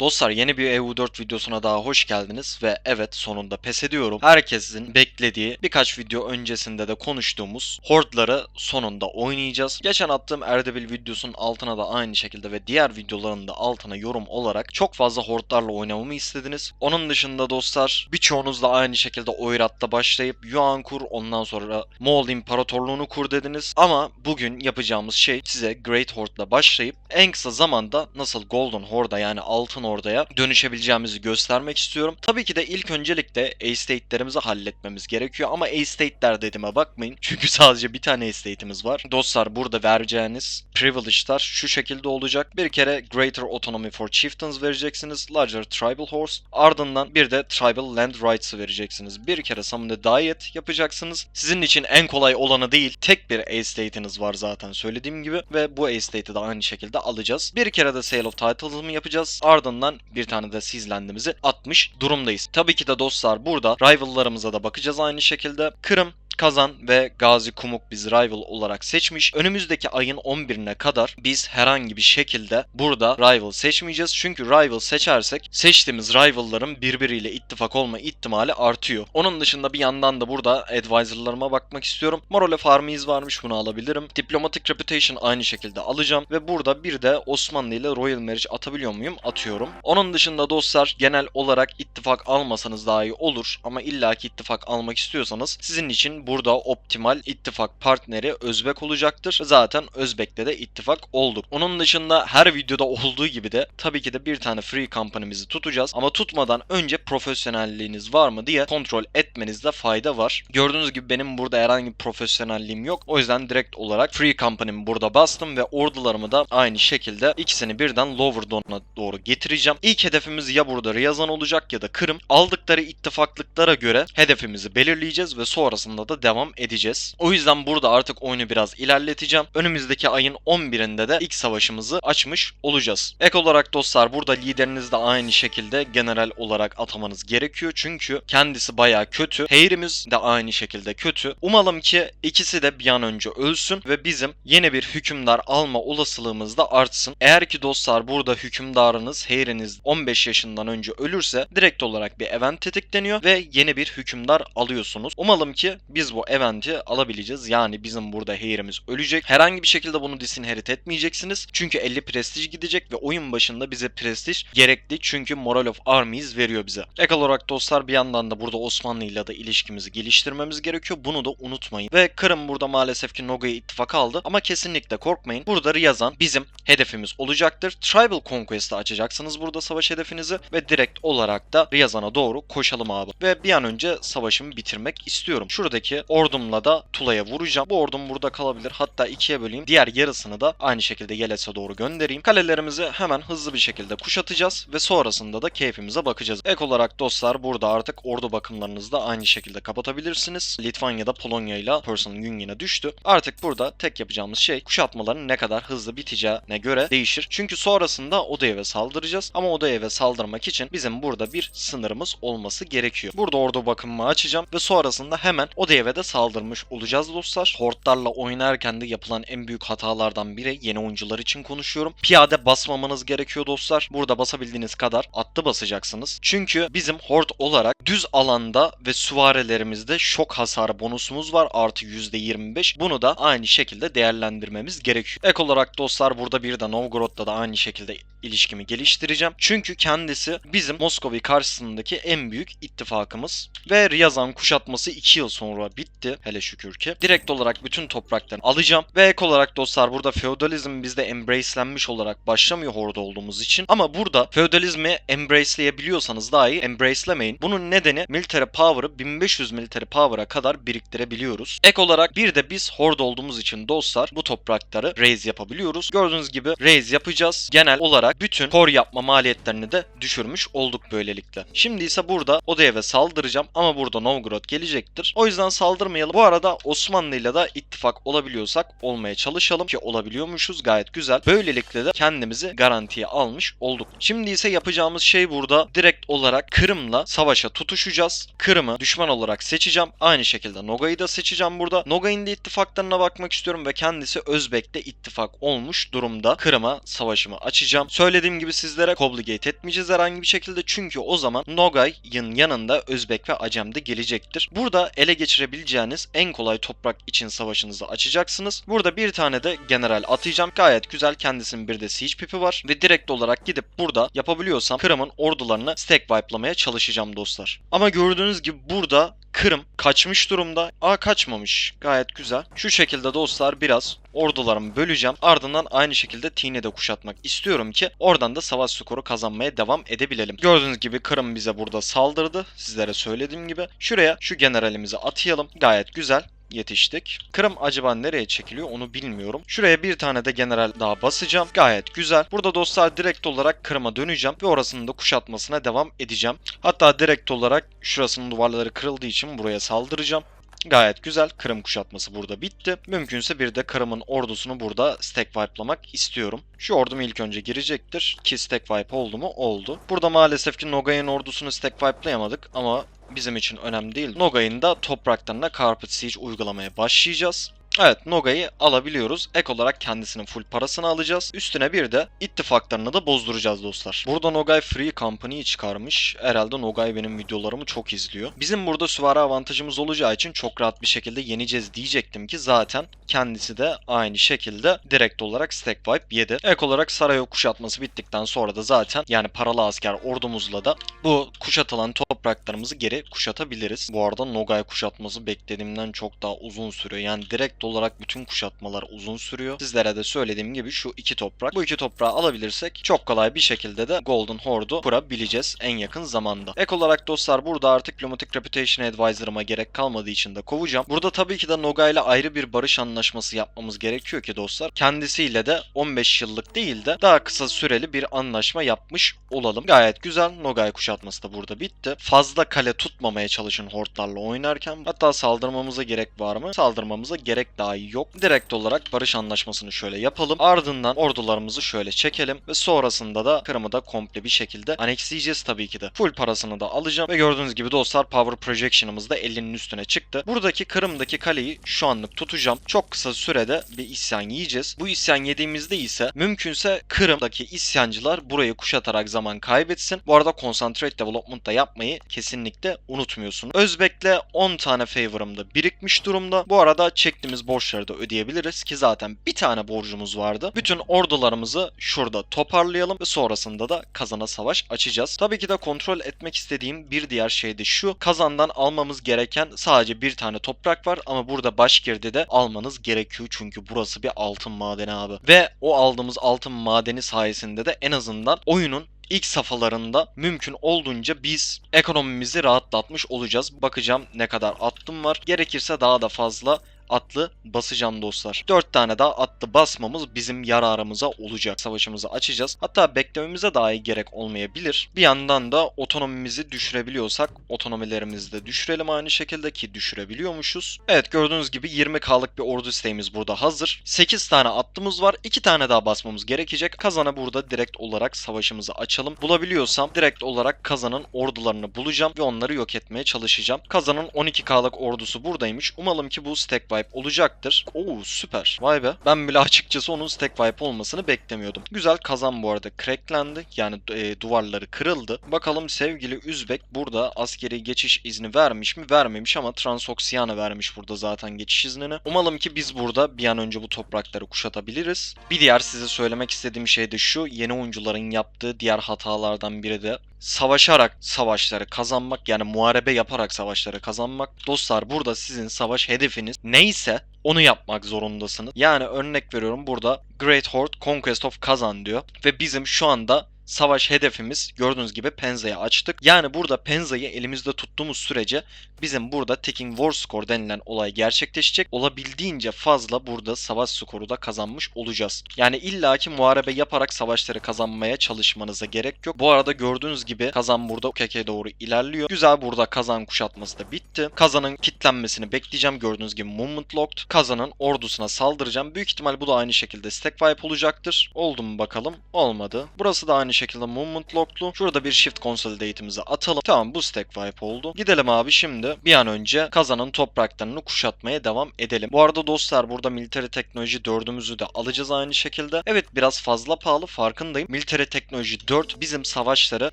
Dostlar yeni bir EU4 videosuna daha hoş geldiniz ve evet sonunda pes ediyorum. Herkesin beklediği birkaç video öncesinde de konuştuğumuz Horde'ları sonunda oynayacağız. Geçen attığım Erdebil videosunun altına da aynı şekilde ve diğer videoların da altına yorum olarak çok fazla Horde'larla oynamamı istediniz. Onun dışında dostlar birçoğunuz da aynı şekilde Oyrat'ta başlayıp Yuan kur ondan sonra Moğol İmparatorluğunu kur dediniz. Ama bugün yapacağımız şey size Great Horde'la başlayıp en kısa zamanda nasıl Golden Horde'a yani altın Ordu'ya dönüşebileceğimizi göstermek istiyorum. Tabii ki de ilk öncelikle estate'lerimizi halletmemiz gerekiyor ama estate'ler dediğime bakmayın. Çünkü sadece bir tane estate'imiz var. Dostlar burada vereceğiniz privilege'lar şu şekilde olacak. Bir kere Greater Autonomy for Chieftains vereceksiniz. Larger Tribal Horse. Ardından bir de Tribal Land Rights'ı vereceksiniz. Bir kere Summon the Diet yapacaksınız. Sizin için en kolay olanı değil tek bir estate'iniz var zaten söylediğim gibi ve bu estate'i de aynı şekilde alacağız. Bir kere de Sale of Titles'ımı yapacağız. Ardından bir tane de Seasland'imizi atmış durumdayız. Tabii ki de dostlar burada rival'larımıza da bakacağız aynı şekilde. Kırım Kazan ve Gazi Kumuk biz rival olarak seçmiş. Önümüzdeki ayın 11'ine kadar biz herhangi bir şekilde burada rival seçmeyeceğiz. Çünkü rival seçersek seçtiğimiz rival'ların birbiriyle ittifak olma ihtimali artıyor. Onun dışında bir yandan da burada advisor'larıma bakmak istiyorum. Moral Armies varmış bunu alabilirim. Diplomatic Reputation aynı şekilde alacağım. Ve burada bir de Osmanlı ile Royal Marriage atabiliyor muyum? Atıyorum. Onun dışında dostlar genel olarak ittifak almasanız daha iyi olur. Ama illaki ittifak almak istiyorsanız sizin için burada optimal ittifak partneri Özbek olacaktır. Zaten Özbek'te de ittifak olduk. Onun dışında her videoda olduğu gibi de tabii ki de bir tane free company'mizi tutacağız. Ama tutmadan önce profesyonelliğiniz var mı diye kontrol etmenizde fayda var. Gördüğünüz gibi benim burada herhangi bir profesyonelliğim yok. O yüzden direkt olarak free company'mi burada bastım ve ordularımı da aynı şekilde ikisini birden Lower Don'a doğru getireceğim. İlk hedefimiz ya burada Riyazan olacak ya da Kırım. Aldıkları ittifaklıklara göre hedefimizi belirleyeceğiz ve sonrasında da devam edeceğiz. O yüzden burada artık oyunu biraz ilerleteceğim. Önümüzdeki ayın 11'inde de ilk savaşımızı açmış olacağız. Ek olarak dostlar burada lideriniz de aynı şekilde general olarak atamanız gerekiyor. Çünkü kendisi baya kötü. Heyrimiz de aynı şekilde kötü. Umalım ki ikisi de bir an önce ölsün ve bizim yeni bir hükümdar alma olasılığımız da artsın. Eğer ki dostlar burada hükümdarınız, heyriniz 15 yaşından önce ölürse direkt olarak bir event tetikleniyor ve yeni bir hükümdar alıyorsunuz. Umalım ki biz bu eventi alabileceğiz. Yani bizim burada heyrimiz ölecek. Herhangi bir şekilde bunu disinherit etmeyeceksiniz. Çünkü 50 prestij gidecek ve oyun başında bize prestij gerekli. Çünkü Moral of Armies veriyor bize. Ek olarak dostlar bir yandan da burada Osmanlı ile de ilişkimizi geliştirmemiz gerekiyor. Bunu da unutmayın. Ve Kırım burada maalesef ki Noga'ya ittifak aldı. Ama kesinlikle korkmayın. Burada Riyazan bizim hedefimiz olacaktır. Tribal Conquest'ı açacaksınız burada savaş hedefinizi ve direkt olarak da Riyazan'a doğru koşalım abi. Ve bir an önce savaşımı bitirmek istiyorum. Şuradaki ordumla da Tula'ya vuracağım. Bu ordum burada kalabilir. Hatta ikiye böleyim. Diğer yarısını da aynı şekilde Yeles'e doğru göndereyim. Kalelerimizi hemen hızlı bir şekilde kuşatacağız ve sonrasında da keyfimize bakacağız. Ek olarak dostlar burada artık ordu bakımlarınızı da aynı şekilde kapatabilirsiniz. Litvanya'da Polonya ile Personal Union'a düştü. Artık burada tek yapacağımız şey kuşatmaların ne kadar hızlı biteceğine göre değişir. Çünkü sonrasında Odayev'e saldıracağız. Ama Odayev'e saldırmak için bizim burada bir sınırımız olması gerekiyor. Burada ordu bakımımı açacağım ve sonrasında hemen Odayev'e de saldırmış olacağız dostlar. Hortlarla oynarken de yapılan en büyük hatalardan biri yeni oyuncular için konuşuyorum. Piyade basmamanız gerekiyor dostlar. Burada basabildiğiniz kadar atlı basacaksınız. Çünkü bizim hort olarak düz alanda ve süvarilerimizde şok hasarı bonusumuz var artı %25. Bunu da aynı şekilde değerlendirmemiz gerekiyor. Ek olarak dostlar burada bir de Novgorod'da da aynı şekilde ilişkimi geliştireceğim. Çünkü kendisi bizim Moskovi karşısındaki en büyük ittifakımız. Ve Riyazan kuşatması 2 yıl sonra bitti hele şükür ki. Direkt olarak bütün topraklarını alacağım. Ve ek olarak dostlar burada feodalizm bizde embracelenmiş olarak başlamıyor horde olduğumuz için. Ama burada feodalizmi embraceleyebiliyorsanız daha iyi embracelemeyin. Bunun nedeni military power'ı 1500 military power'a kadar biriktirebiliyoruz. Ek olarak bir de biz horde olduğumuz için dostlar bu toprakları raise yapabiliyoruz. Gördüğünüz gibi raise yapacağız. Genel olarak bütün core yapma maliyetlerini de düşürmüş olduk böylelikle. Şimdi ise burada Odayev'e saldıracağım ama burada Novgorod gelecektir. O yüzden saldırmayalım. Bu arada Osmanlı ile de ittifak olabiliyorsak olmaya çalışalım ki olabiliyormuşuz gayet güzel. Böylelikle de kendimizi garantiye almış olduk. Şimdi ise yapacağımız şey burada direkt olarak Kırım'la savaşa tutuşacağız. Kırım'ı düşman olarak seçeceğim. Aynı şekilde Nogay'ı da seçeceğim burada. Nogay'ın da ittifaklarına bakmak istiyorum ve kendisi Özbek'te ittifak olmuş durumda. Kırım'a savaşımı açacağım. Söylediğim gibi sizlere obligate etmeyeceğiz herhangi bir şekilde çünkü o zaman Nogay'ın yanında Özbek ve Acem de gelecektir. Burada ele geçirebileceğiniz en kolay toprak için savaşınızı açacaksınız. Burada bir tane de general atayacağım. Gayet güzel kendisinin bir de siege pipi var ve direkt olarak gidip burada yapabiliyorsam Kırım'ın ordularını stack wipe'lamaya çalışacağım dostlar. Ama gördüğünüz gibi burada Kırım kaçmış durumda. Aa kaçmamış. Gayet güzel. Şu şekilde dostlar biraz ordularımı böleceğim. Ardından aynı şekilde Tine de kuşatmak istiyorum ki oradan da savaş skoru kazanmaya devam edebilelim. Gördüğünüz gibi Kırım bize burada saldırdı. Sizlere söylediğim gibi. Şuraya şu generalimizi atayalım. Gayet güzel yetiştik. Kırım acaba nereye çekiliyor onu bilmiyorum. Şuraya bir tane de general daha basacağım. Gayet güzel. Burada dostlar direkt olarak Kırım'a döneceğim ve orasının da kuşatmasına devam edeceğim. Hatta direkt olarak şurasının duvarları kırıldığı için buraya saldıracağım. Gayet güzel. Kırım kuşatması burada bitti. Mümkünse bir de Kırım'ın ordusunu burada stack wipe'lamak istiyorum. Şu ordum ilk önce girecektir. Ki stack wipe oldu mu? Oldu. Burada maalesef ki Nogay'ın ordusunu stack wipe'layamadık ama bizim için önemli değil. Nogay'ın da topraklarına Carpet Siege uygulamaya başlayacağız. Evet Noga'yı alabiliyoruz. Ek olarak kendisinin full parasını alacağız. Üstüne bir de ittifaklarını da bozduracağız dostlar. Burada Nogay Free Company'yi çıkarmış. Herhalde Nogay benim videolarımı çok izliyor. Bizim burada süvari avantajımız olacağı için çok rahat bir şekilde yeneceğiz diyecektim ki zaten kendisi de aynı şekilde direkt olarak stack wipe yedi. Ek olarak Sarayo kuşatması bittikten sonra da zaten yani paralı asker ordumuzla da bu kuşatılan topraklarımızı geri kuşatabiliriz. Bu arada Nogay kuşatması beklediğimden çok daha uzun sürüyor. Yani direkt olarak bütün kuşatmalar uzun sürüyor. Sizlere de söylediğim gibi şu iki toprak. Bu iki toprağı alabilirsek çok kolay bir şekilde de Golden Horde'u kurabileceğiz en yakın zamanda. Ek olarak dostlar burada artık Diplomatic Reputation Advisor'ıma gerek kalmadığı için de kovacağım. Burada tabii ki de Noga ile ayrı bir barış anlaşması yapmamız gerekiyor ki dostlar. Kendisiyle de 15 yıllık değil de daha kısa süreli bir anlaşma yapmış olalım. Gayet güzel. Nogay kuşatması da burada bitti. Fazla kale tutmamaya çalışın hortlarla oynarken. Hatta saldırmamıza gerek var mı? Saldırmamıza gerek dahi yok. Direkt olarak barış anlaşmasını şöyle yapalım. Ardından ordularımızı şöyle çekelim ve sonrasında da Kırım'ı da komple bir şekilde annexleyeceğiz tabii ki de. Full parasını da alacağım ve gördüğünüz gibi dostlar power projection'ımız da 50'nin üstüne çıktı. Buradaki Kırım'daki kaleyi şu anlık tutacağım. Çok kısa sürede bir isyan yiyeceğiz. Bu isyan yediğimizde ise mümkünse Kırım'daki isyancılar burayı kuşatarak zaman kaybetsin. Bu arada concentrate development da yapmayı kesinlikle unutmuyorsun. Özbek'le 10 tane favor'ım da birikmiş durumda. Bu arada çektiğimiz borçları da ödeyebiliriz ki zaten bir tane borcumuz vardı. Bütün ordularımızı şurada toparlayalım ve sonrasında da kazana savaş açacağız. Tabii ki de kontrol etmek istediğim bir diğer şey de şu. Kazandan almamız gereken sadece bir tane toprak var ama burada Başkir'de de almanız gerekiyor çünkü burası bir altın madeni abi. Ve o aldığımız altın madeni sayesinde de en azından oyunun ilk safhalarında mümkün olduğunca biz ekonomimizi rahatlatmış olacağız. Bakacağım ne kadar attım var. Gerekirse daha da fazla atlı basacağım dostlar. 4 tane daha atlı basmamız bizim yararımıza olacak. Savaşımızı açacağız. Hatta beklememize dahi gerek olmayabilir. Bir yandan da otonomimizi düşürebiliyorsak otonomilerimizi de düşürelim aynı şekilde ki düşürebiliyormuşuz. Evet gördüğünüz gibi 20k'lık bir ordu isteğimiz burada hazır. 8 tane attımız var. 2 tane daha basmamız gerekecek. Kazana burada direkt olarak savaşımızı açalım. Bulabiliyorsam direkt olarak kazanın ordularını bulacağım ve onları yok etmeye çalışacağım. Kazanın 12k'lık ordusu buradaymış. Umalım ki bu stack wipe olacaktır. Oo süper. Vay be. Ben bile açıkçası onun stack wipe olmasını beklemiyordum. Güzel kazan bu arada cracklendi. Yani e, duvarları kırıldı. Bakalım sevgili Üzbek burada askeri geçiş izni vermiş mi? Vermemiş ama Transoksiana vermiş burada zaten geçiş iznini. Umalım ki biz burada bir an önce bu toprakları kuşatabiliriz. Bir diğer size söylemek istediğim şey de şu. Yeni oyuncuların yaptığı diğer hatalardan biri de savaşarak savaşları kazanmak yani muharebe yaparak savaşları kazanmak. Dostlar burada sizin savaş hedefiniz neyse onu yapmak zorundasınız. Yani örnek veriyorum burada Great Horde Conquest of Kazan diyor ve bizim şu anda savaş hedefimiz gördüğünüz gibi Penza'yı açtık. Yani burada Penza'yı elimizde tuttuğumuz sürece bizim burada taking war score denilen olay gerçekleşecek. Olabildiğince fazla burada savaş skoru da kazanmış olacağız. Yani illaki muharebe yaparak savaşları kazanmaya çalışmanıza gerek yok. Bu arada gördüğünüz gibi kazan burada UKK'ye doğru ilerliyor. Güzel burada kazan kuşatması da bitti. Kazanın kitlenmesini bekleyeceğim. Gördüğünüz gibi movement locked. Kazanın ordusuna saldıracağım. Büyük ihtimal bu da aynı şekilde stack wipe olacaktır. Oldu mu bakalım? Olmadı. Burası da aynı şekilde movement locklu. Şurada bir shift consolidate'imizi atalım. Tamam bu stack wipe oldu. Gidelim abi şimdi bir an önce kazanın topraklarını kuşatmaya devam edelim. Bu arada dostlar burada military teknoloji 4'ümüzü de alacağız aynı şekilde. Evet biraz fazla pahalı farkındayım. Military teknoloji 4 bizim savaşları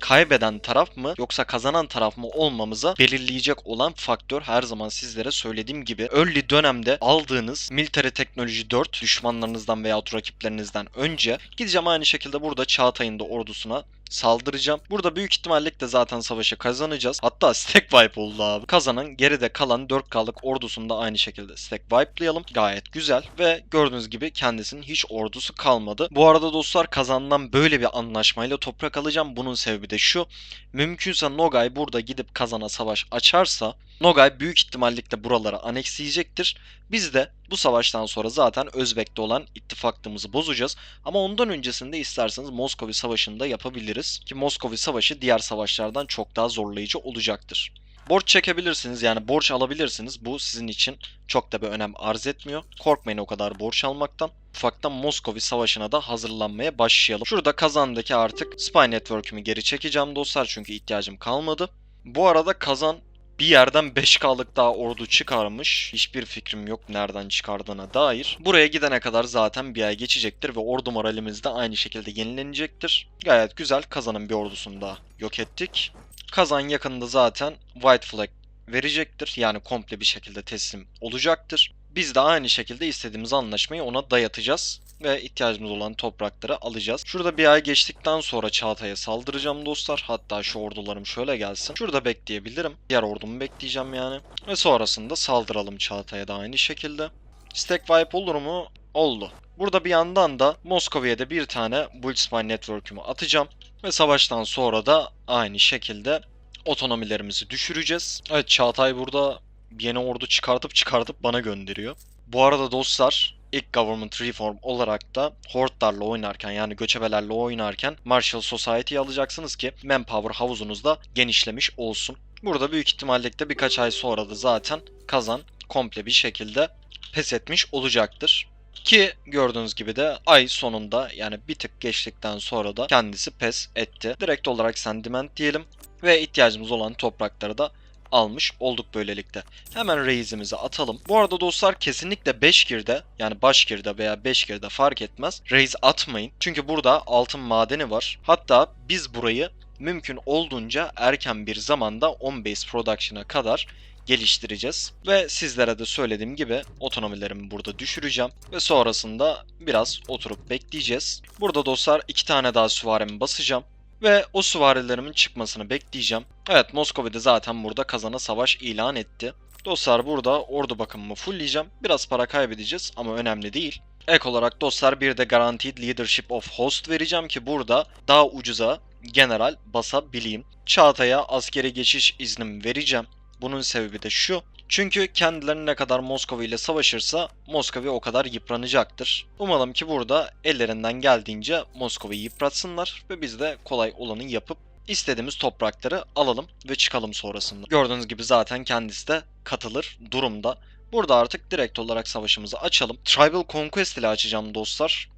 kaybeden taraf mı yoksa kazanan taraf mı olmamıza belirleyecek olan faktör her zaman sizlere söylediğim gibi early dönemde aldığınız military teknoloji 4 düşmanlarınızdan veya rakiplerinizden önce gideceğim aynı şekilde burada Çağatay'ın da ordusuna saldıracağım. Burada büyük ihtimalle de zaten savaşı kazanacağız. Hatta stack wipe oldu abi. Kazanan geride kalan 4K'lık ordusunu da aynı şekilde stack wipe'layalım. Gayet güzel ve gördüğünüz gibi kendisinin hiç ordusu kalmadı. Bu arada dostlar kazandan böyle bir anlaşmayla toprak alacağım. Bunun sebebi de şu. Mümkünse Nogay burada gidip kazana savaş açarsa Nogay büyük ihtimalle buraları aneksleyecektir. Biz de bu savaştan sonra zaten Özbek'te olan ittifaklığımızı bozacağız. Ama ondan öncesinde isterseniz Moskovi Savaşı'nda yapabiliriz. Ki Moskovi Savaşı diğer savaşlardan çok daha zorlayıcı olacaktır. Borç çekebilirsiniz yani borç alabilirsiniz. Bu sizin için çok da bir önem arz etmiyor. Korkmayın o kadar borç almaktan. Ufaktan Moskovi Savaşı'na da hazırlanmaya başlayalım. Şurada kazandaki artık Spy Network'ümü geri çekeceğim dostlar çünkü ihtiyacım kalmadı. Bu arada kazan bir yerden 5K'lık daha ordu çıkarmış. Hiçbir fikrim yok nereden çıkardığına dair. Buraya gidene kadar zaten bir ay geçecektir ve ordu moralimiz de aynı şekilde yenilenecektir. Gayet güzel kazanın bir ordusunu da yok ettik. Kazan yakında zaten White Flag verecektir. Yani komple bir şekilde teslim olacaktır. Biz de aynı şekilde istediğimiz anlaşmayı ona dayatacağız ve ihtiyacımız olan toprakları alacağız. Şurada bir ay geçtikten sonra Çağatay'a saldıracağım dostlar. Hatta şu ordularım şöyle gelsin. Şurada bekleyebilirim. Diğer ordumu bekleyeceğim yani. Ve sonrasında saldıralım Çağatay'a da aynı şekilde. Stack wipe olur mu? Oldu. Burada bir yandan da Moskova'ya da bir tane Spy Network'ümü atacağım. Ve savaştan sonra da aynı şekilde otonomilerimizi düşüreceğiz. Evet Çağatay burada yeni ordu çıkartıp çıkartıp bana gönderiyor. Bu arada dostlar ilk government reform olarak da hortlarla oynarken yani göçebelerle oynarken Marshall Society'yi alacaksınız ki manpower havuzunuz da genişlemiş olsun. Burada büyük ihtimalle de birkaç ay sonra da zaten kazan komple bir şekilde pes etmiş olacaktır. Ki gördüğünüz gibi de ay sonunda yani bir tık geçtikten sonra da kendisi pes etti. Direkt olarak sentiment diyelim ve ihtiyacımız olan toprakları da almış olduk böylelikle. Hemen reisimizi atalım. Bu arada dostlar kesinlikle 5 girde yani baş girde veya 5 girde fark etmez. Reis atmayın. Çünkü burada altın madeni var. Hatta biz burayı mümkün olduğunca erken bir zamanda on base production'a kadar geliştireceğiz. Ve sizlere de söylediğim gibi otonomilerimi burada düşüreceğim. Ve sonrasında biraz oturup bekleyeceğiz. Burada dostlar iki tane daha süvarimi basacağım. Ve o süvarilerimin çıkmasını bekleyeceğim. Evet Moskova'da zaten burada kazana savaş ilan etti. Dostlar burada ordu bakımımı fullleyeceğim. Biraz para kaybedeceğiz ama önemli değil. Ek olarak dostlar bir de Guaranteed Leadership of Host vereceğim ki burada daha ucuza general basabileyim. Çağatay'a askeri geçiş iznim vereceğim. Bunun sebebi de şu. Çünkü kendileri ne kadar Moskova ile savaşırsa Moskova o kadar yıpranacaktır. Umalım ki burada ellerinden geldiğince Moskova'yı yıpratsınlar ve biz de kolay olanı yapıp istediğimiz toprakları alalım ve çıkalım sonrasında. Gördüğünüz gibi zaten kendisi de katılır durumda. Burada artık direkt olarak savaşımızı açalım. Tribal Conquest ile açacağım dostlar.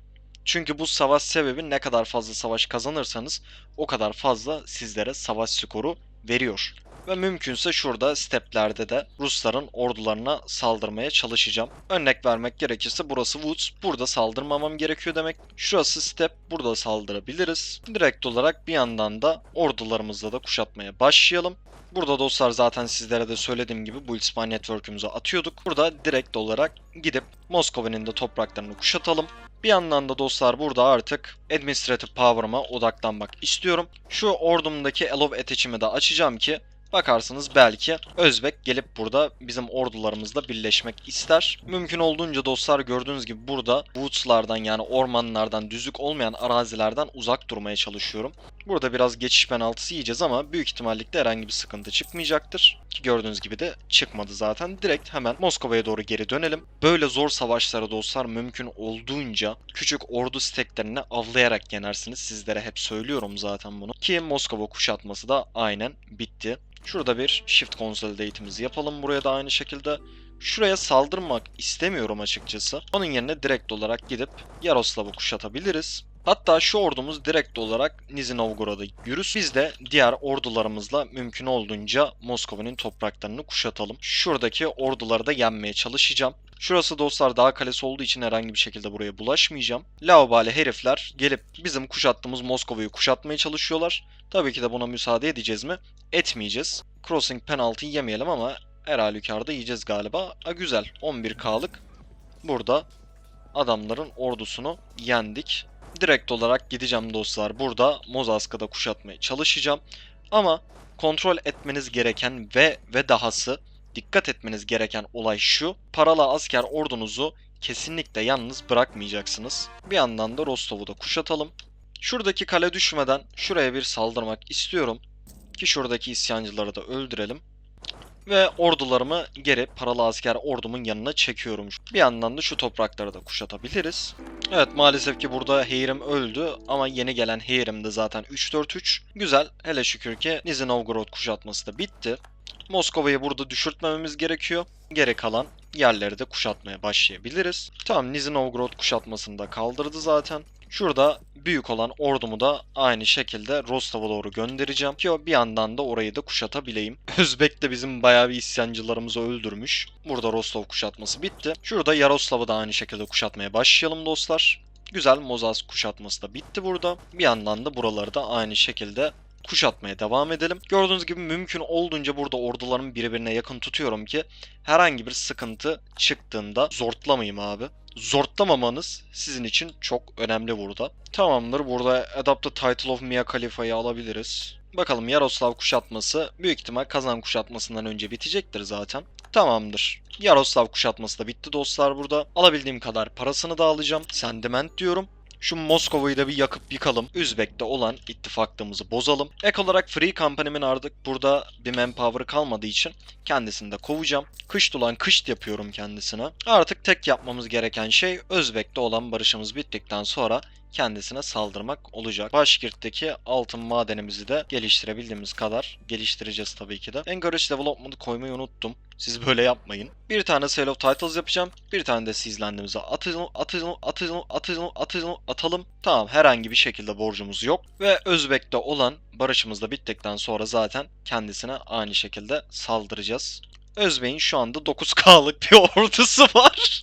Çünkü bu savaş sebebi ne kadar fazla savaş kazanırsanız o kadar fazla sizlere savaş skoru veriyor. Ve mümkünse şurada steplerde de Rusların ordularına saldırmaya çalışacağım. Örnek vermek gerekirse burası Woods. Burada saldırmamam gerekiyor demek. Şurası step. Burada saldırabiliriz. Direkt olarak bir yandan da ordularımızla da kuşatmaya başlayalım. Burada dostlar zaten sizlere de söylediğim gibi bu Spy Network'ümüzü atıyorduk. Burada direkt olarak gidip Moskova'nın da topraklarını kuşatalım. Bir yandan da dostlar burada artık Administrative Power'ıma odaklanmak istiyorum. Şu ordumdaki Elov Attach'imi de açacağım ki Bakarsınız belki Özbek gelip burada bizim ordularımızla birleşmek ister. Mümkün olduğunca dostlar gördüğünüz gibi burada woodslardan yani ormanlardan düzlük olmayan arazilerden uzak durmaya çalışıyorum. Burada biraz geçiş penaltısı yiyeceğiz ama büyük ihtimallikle herhangi bir sıkıntı çıkmayacaktır. Ki gördüğünüz gibi de çıkmadı zaten. Direkt hemen Moskova'ya doğru geri dönelim. Böyle zor savaşlara dostlar mümkün olduğunca küçük ordu steklerini avlayarak yenersiniz. Sizlere hep söylüyorum zaten bunu. Ki Moskova kuşatması da aynen bitti. Şurada bir shift consolidate'imizi yapalım buraya da aynı şekilde. Şuraya saldırmak istemiyorum açıkçası. Onun yerine direkt olarak gidip Yaroslav'ı kuşatabiliriz. Hatta şu ordumuz direkt olarak Nizhny Novgorod'a yürüsün. Biz de diğer ordularımızla mümkün olduğunca Moskova'nın topraklarını kuşatalım. Şuradaki orduları da yenmeye çalışacağım. Şurası dostlar dağ kalesi olduğu için herhangi bir şekilde buraya bulaşmayacağım. Laubali herifler gelip bizim kuşattığımız Moskova'yı kuşatmaya çalışıyorlar. Tabii ki de buna müsaade edeceğiz mi? Etmeyeceğiz. Crossing penaltı yemeyelim ama her halükarda yiyeceğiz galiba. A güzel 11K'lık. Burada adamların ordusunu yendik. Direkt olarak gideceğim dostlar. Burada Mozaska'da kuşatmaya çalışacağım. Ama kontrol etmeniz gereken ve ve dahası dikkat etmeniz gereken olay şu. Paralı asker ordunuzu kesinlikle yalnız bırakmayacaksınız. Bir yandan da Rostov'u da kuşatalım. Şuradaki kale düşmeden şuraya bir saldırmak istiyorum. Ki şuradaki isyancıları da öldürelim. Ve ordularımı geri paralı asker ordumun yanına çekiyorum. Bir yandan da şu toprakları da kuşatabiliriz. Evet maalesef ki burada Heirim öldü ama yeni gelen Heirim de zaten 3-4-3. Güzel hele şükür ki Nizhny Novgorod kuşatması da bitti. Moskova'yı burada düşürtmememiz gerekiyor. Geri kalan yerleri de kuşatmaya başlayabiliriz. Tamam Nizhny Novgorod kuşatmasını da kaldırdı zaten. Şurada büyük olan ordumu da aynı şekilde Rostov'a doğru göndereceğim ki bir yandan da orayı da kuşatabileyim. Özbek de bizim bayağı bir isyancılarımızı öldürmüş. Burada Rostov kuşatması bitti. Şurada Yaroslav'ı da aynı şekilde kuşatmaya başlayalım dostlar. Güzel Mozaz kuşatması da bitti burada. Bir yandan da buraları da aynı şekilde kuşatmaya devam edelim. Gördüğünüz gibi mümkün olduğunca burada ordularımı birbirine yakın tutuyorum ki herhangi bir sıkıntı çıktığında zortlamayayım abi. Zortlamamanız sizin için çok önemli burada. Tamamdır burada Adopt the Title of Mia Khalifa'yı alabiliriz. Bakalım Yaroslav kuşatması büyük ihtimal Kazan kuşatmasından önce bitecektir zaten. Tamamdır. Yaroslav kuşatması da bitti dostlar burada. Alabildiğim kadar parasını da alacağım. Sentiment diyorum. Şu Moskova'yı da bir yakıp yıkalım. Üzbek'te olan ittifaklığımızı bozalım. Ek olarak Free Company'min artık burada bir manpower kalmadığı için kendisini de kovacağım. Kış dolan kışt yapıyorum kendisine. Artık tek yapmamız gereken şey Özbek'te olan barışımız bittikten sonra kendisine saldırmak olacak. Başkirt'teki altın madenimizi de geliştirebildiğimiz kadar geliştireceğiz tabii ki de. Encourage Development'ı koymayı unuttum. Siz böyle yapmayın. Bir tane Sale of Titles yapacağım. Bir tane de sizlendiğimize atalım, atalım, atalım, atalım, atalım, atalım. Tamam herhangi bir şekilde borcumuz yok. Ve Özbek'te olan barışımız da bittikten sonra zaten kendisine aynı şekilde saldıracağız. Özbey'in şu anda 9K'lık bir ordusu var.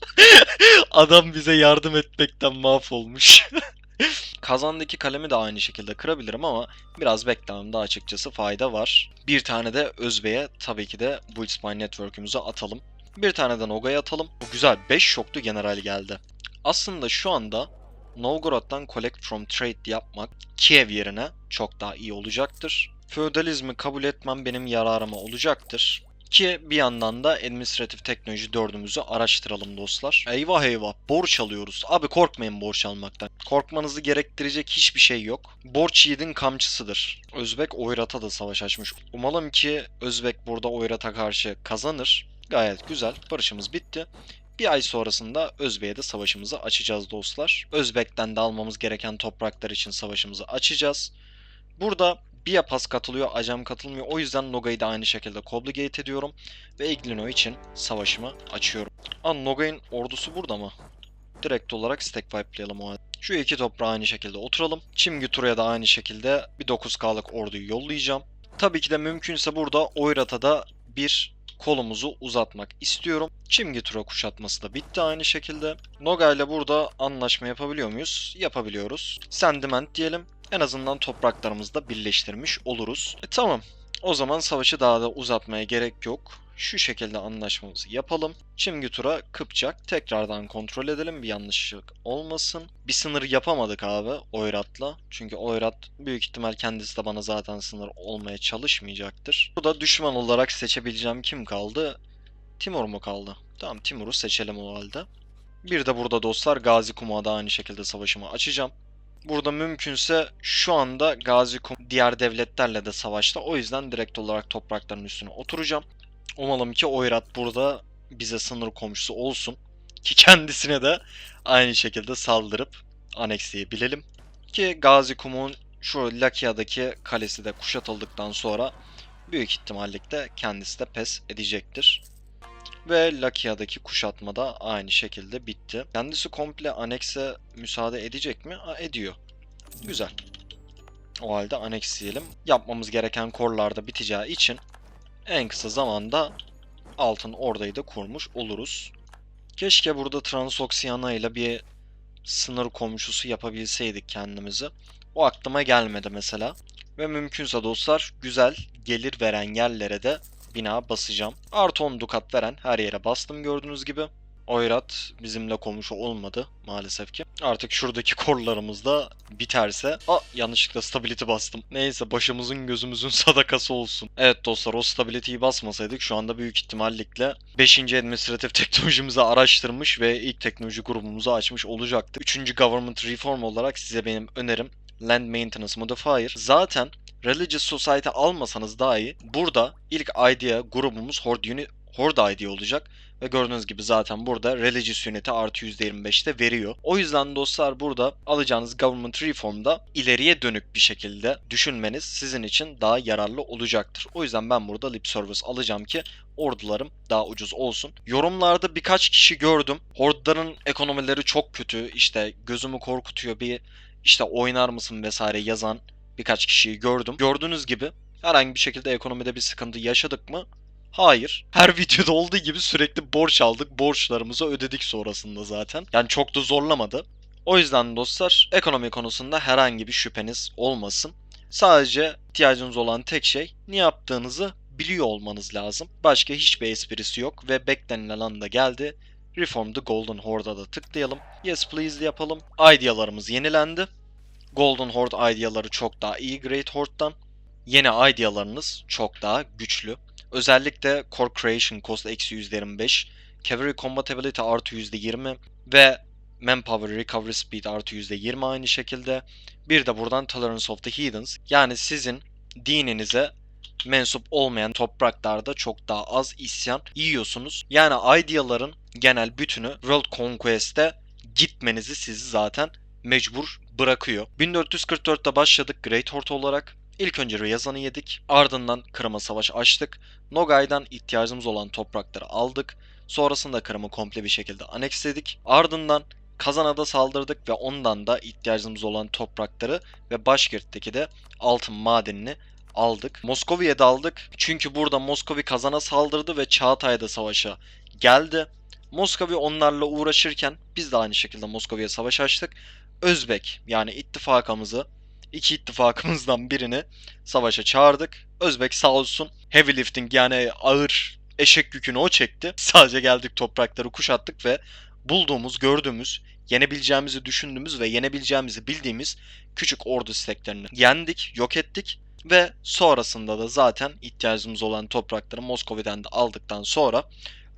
Adam bize yardım etmekten mahvolmuş. Kazandaki kalemi de aynı şekilde kırabilirim ama biraz beklememde açıkçası fayda var. Bir tane de Özbey'e tabii ki de Bullets by Network'ümüzü atalım. Bir tane de Noga'ya atalım. Bu güzel 5 şoklu general geldi. Aslında şu anda Novgorod'dan Collect from Trade yapmak Kiev yerine çok daha iyi olacaktır. Feodalizmi kabul etmem benim yararıma olacaktır. Ki bir yandan da administratif teknoloji dördümüzü araştıralım dostlar. Eyvah eyvah borç alıyoruz. Abi korkmayın borç almaktan. Korkmanızı gerektirecek hiçbir şey yok. Borç yiğidin kamçısıdır. Özbek Oyrat'a da savaş açmış. Umalım ki Özbek burada Oyrat'a karşı kazanır. Gayet güzel. Barışımız bitti. Bir ay sonrasında Özbek'e de savaşımızı açacağız dostlar. Özbek'ten de almamız gereken topraklar için savaşımızı açacağız. Burada Biapas katılıyor, Acem katılmıyor. O yüzden Noga'yı da aynı şekilde Kobligate ediyorum. Ve Iglino için savaşımı açıyorum. Aa Noga'nın ordusu burada mı? Direkt olarak stack wipe'layalım o halde. Şu iki toprağa aynı şekilde oturalım. Çimgütur'a da aynı şekilde bir 9K'lık orduyu yollayacağım. Tabii ki de mümkünse burada Oyrat'a da bir kolumuzu uzatmak istiyorum. Çimgitura kuşatması da bitti aynı şekilde. Noga ile burada anlaşma yapabiliyor muyuz? Yapabiliyoruz. Sentiment diyelim. En azından topraklarımızı da birleştirmiş oluruz. E, tamam. O zaman savaşı daha da uzatmaya gerek yok. Şu şekilde anlaşmamızı yapalım. Çimgütur'a Kıpçak tekrardan kontrol edelim bir yanlışlık olmasın. Bir sınır yapamadık abi Oyrat'la. Çünkü Oyrat büyük ihtimal kendisi de bana zaten sınır olmaya çalışmayacaktır. Burada düşman olarak seçebileceğim kim kaldı? Timur mu kaldı? Tamam Timur'u seçelim o halde. Bir de burada dostlar Gazi Kuma'da aynı şekilde savaşımı açacağım. Burada mümkünse şu anda Gazi Kum diğer devletlerle de savaşta. O yüzden direkt olarak toprakların üstüne oturacağım. Umalım ki Oyrat burada bize sınır komşusu olsun. Ki kendisine de aynı şekilde saldırıp aneksleyebilelim. Ki Gazi Kum'un şu Lakia'daki kalesi de kuşatıldıktan sonra büyük ihtimalle kendisi de pes edecektir. Ve Lakia'daki kuşatma da aynı şekilde bitti. Kendisi komple anekse müsaade edecek mi? Aa, ediyor. Güzel. O halde anexleyelim. Yapmamız gereken korlarda biteceği için en kısa zamanda altın ordayı da kurmuş oluruz. Keşke burada Transoxiana ile bir sınır komşusu yapabilseydik kendimizi. O aklıma gelmedi mesela. Ve mümkünse dostlar güzel gelir veren yerlere de bina basacağım. Artı 10 dukat veren her yere bastım gördüğünüz gibi. Oyrat bizimle komşu olmadı maalesef ki. Artık şuradaki korlarımız da biterse... Aa yanlışlıkla stability bastım. Neyse başımızın gözümüzün sadakası olsun. Evet dostlar o stability'yi basmasaydık şu anda büyük ihtimallikle 5. administratif teknolojimizi araştırmış ve ilk teknoloji grubumuzu açmış olacaktı. 3. government reform olarak size benim önerim Land Maintenance Modifier. Zaten Religious Society almasanız dahi burada ilk idea grubumuz Horde, Uni Horde ID olacak. Ve gördüğünüz gibi zaten burada Religious Unit'i artı %25'te veriyor. O yüzden dostlar burada alacağınız Government Reform'da ileriye dönük bir şekilde düşünmeniz sizin için daha yararlı olacaktır. O yüzden ben burada Lip Service alacağım ki ordularım daha ucuz olsun. Yorumlarda birkaç kişi gördüm. Horde'ların ekonomileri çok kötü. İşte gözümü korkutuyor bir işte oynar mısın vesaire yazan birkaç kişiyi gördüm. Gördüğünüz gibi herhangi bir şekilde ekonomide bir sıkıntı yaşadık mı? Hayır. Her videoda olduğu gibi sürekli borç aldık. Borçlarımızı ödedik sonrasında zaten. Yani çok da zorlamadı. O yüzden dostlar ekonomi konusunda herhangi bir şüpheniz olmasın. Sadece ihtiyacınız olan tek şey ne yaptığınızı biliyor olmanız lazım. Başka hiçbir esprisi yok ve beklenilen anda geldi. Reform the Golden Horde'a da tıklayalım. Yes please yapalım. Idealarımız yenilendi. Golden Horde ideaları çok daha iyi Great Horde'dan. Yeni idealarınız çok daha güçlü. Özellikle Core Creation Cost eksi %25, Cavalry Combatability artı %20 ve Manpower Recovery Speed artı %20 aynı şekilde. Bir de buradan Tolerance of the Heathens yani sizin dininize mensup olmayan topraklarda çok daha az isyan yiyorsunuz. Yani ideaların genel bütünü World Conquest'te gitmenizi sizi zaten mecbur bırakıyor. 1444'te başladık Great Horde olarak. İlk önce Ryazan'ı yedik. Ardından Kırım'a savaş açtık. Nogay'dan ihtiyacımız olan toprakları aldık. Sonrasında Kırım'ı komple bir şekilde aneksledik. Ardından Kazan'a saldırdık ve ondan da ihtiyacımız olan toprakları ve Başkirt'teki de altın madenini aldık. Moskovya'ya aldık. Çünkü burada Moskovi Kazan'a saldırdı ve Çağatay'da savaşa geldi. Moskovi onlarla uğraşırken biz de aynı şekilde Moskovya'ya savaş açtık. Özbek yani ittifakımızı iki ittifakımızdan birini savaşa çağırdık. Özbek sağ olsun heavy lifting yani ağır eşek yükünü o çekti. Sadece geldik toprakları kuşattık ve bulduğumuz, gördüğümüz, yenebileceğimizi düşündüğümüz ve yenebileceğimizi bildiğimiz küçük ordu steklerini yendik, yok ettik ve sonrasında da zaten ihtiyacımız olan toprakları Moskova'dan da aldıktan sonra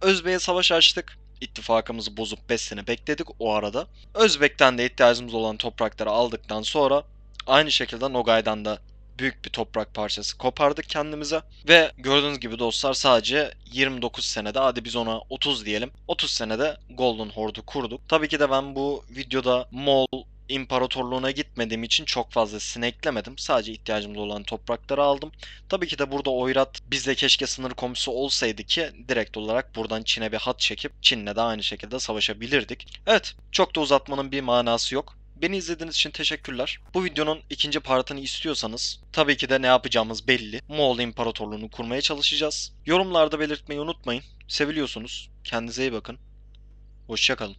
Özbek'e savaş açtık. İttifakımızı bozup 5 sene bekledik o arada. Özbek'ten de ihtiyacımız olan toprakları aldıktan sonra Aynı şekilde Nogay'dan da büyük bir toprak parçası kopardık kendimize. Ve gördüğünüz gibi dostlar sadece 29 senede hadi biz ona 30 diyelim. 30 senede Golden Horde'u kurduk. Tabii ki de ben bu videoda Mol imparatorluğuna gitmediğim için çok fazla sin eklemedim. Sadece ihtiyacımız olan toprakları aldım. Tabii ki de burada Oyrat bizde keşke sınır komşusu olsaydı ki direkt olarak buradan Çin'e bir hat çekip Çin'le de aynı şekilde savaşabilirdik. Evet çok da uzatmanın bir manası yok. Beni izlediğiniz için teşekkürler. Bu videonun ikinci partını istiyorsanız tabii ki de ne yapacağımız belli. Moğol İmparatorluğunu kurmaya çalışacağız. Yorumlarda belirtmeyi unutmayın. Seviliyorsunuz. Kendinize iyi bakın. Hoşçakalın.